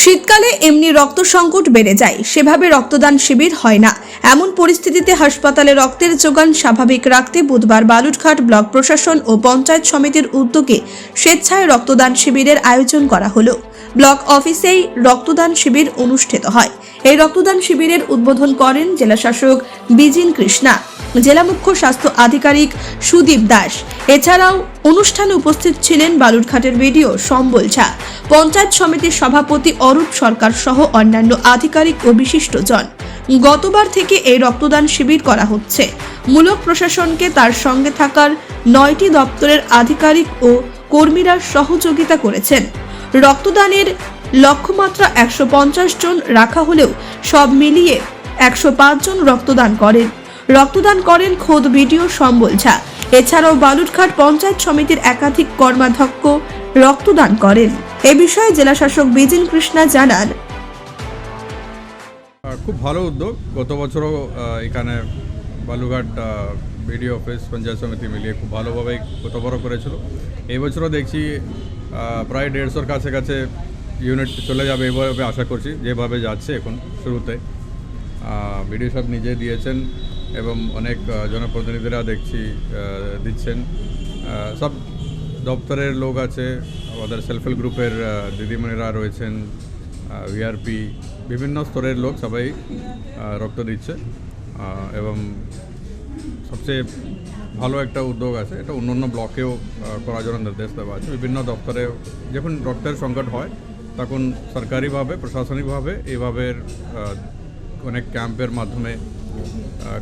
শীতকালে এমনি রক্ত সংকট বেড়ে যায়, সেভাবে রক্তদান শিবির হয় না। এমন পরিস্থিতিতে হাসপাতালে রক্তের যোগান স্বাভাবিক রাখতে বুধবার বালুরঘাট ব্লক প্রশাসন ও পঞ্চায়েত সমিতির উদ্যোগে স্বেচ্ছায় রক্তদান শিবিরের আয়োজন করা হলো। ব্লক অফিসেই রক্তদান শিবির অনুষ্ঠিত হয়। এই রক্তদান শিবিরের উদ্বোধন করেন জেলাশাসক বিজিন কৃষ্ণা। জেলা মুখ্য স্বাস্থ্য আধিকারিক সুদীপ দাস। এছাড়াও অনুষ্ঠানে উপস্থিত ছিলেন বালুরঘাটের ভিডিও সম্বল ঝা। পঞ্চায়েত সমিতির সভাপতি অরূপ সরকার সহ অন্যান্য আধিকারিক ও বিশিষ্টজন। গতবার থেকে এই রক্তদান শিবির করা হচ্ছে। মূলক প্রশাসনকে তার সঙ্গে থাকার নয়টি দপ্তরের আধিকারিক ও কর্মীরা সহযোগিতা করেছেন। রক্তদানের লক্ষ্যমাত্রা একশো পঞ্চাশ জন রাখা হলেও সব মিলিয়ে একশো জন রক্তদান করেন। রক্তদান করেন খোদ ভিডিও সম্বল ঝা। এছাড়াও বালুরঘাট পঞ্চায়েত সমিতির একাধিক কর্মাধ্যক্ষ রক্তদান করেন। এ বিষয়ে জেলাশাসক বিজিন কৃষ্ণা জানান। খুব ভালো উদ্যোগ। গত বছরও এখানে বালুঘাট বিডি অফিস, পঞ্চায়েত সমিতি মিলিয়ে খুব ভালোভাবে গত বড় করেছিল। এই বছরও দেখছি প্রায় দেড়শোর কাছে কাছে ইউনিট চলে যাবে এভাবে আশা করছি, যেভাবে যাচ্ছে এখন শুরুতে। বিডিও সাহেব নিজে দিয়েছেন এবং অনেক জনপ্রতিনিধিরা দেখছি দিচ্ছেন। সব দপ্তরের লোক আছে আমাদের সেলফ হেল্প গ্রুপের দিদিমণিরা রয়েছেন ভিআরপি বিভিন্ন স্তরের লোক সবাই রক্ত দিচ্ছে এবং সবচেয়ে ভালো একটা উদ্যোগ আছে, এটা অন্য অন্য ব্লকেও করার জন্য নির্দেশ দেওয়া আছে। বিভিন্ন দপ্তরে যখন রক্তের সংকট হয়, তখন সরকারিভাবে, প্রশাসনিকভাবে এইভাবে অনেক ক্যাম্পের মাধ্যমে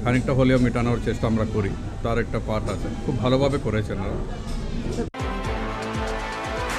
খানিকটা হলেও মেটানোর চেষ্টা আমরা করি। তার একটা পার্ট আছে। খুব ভালোভাবে করেছেন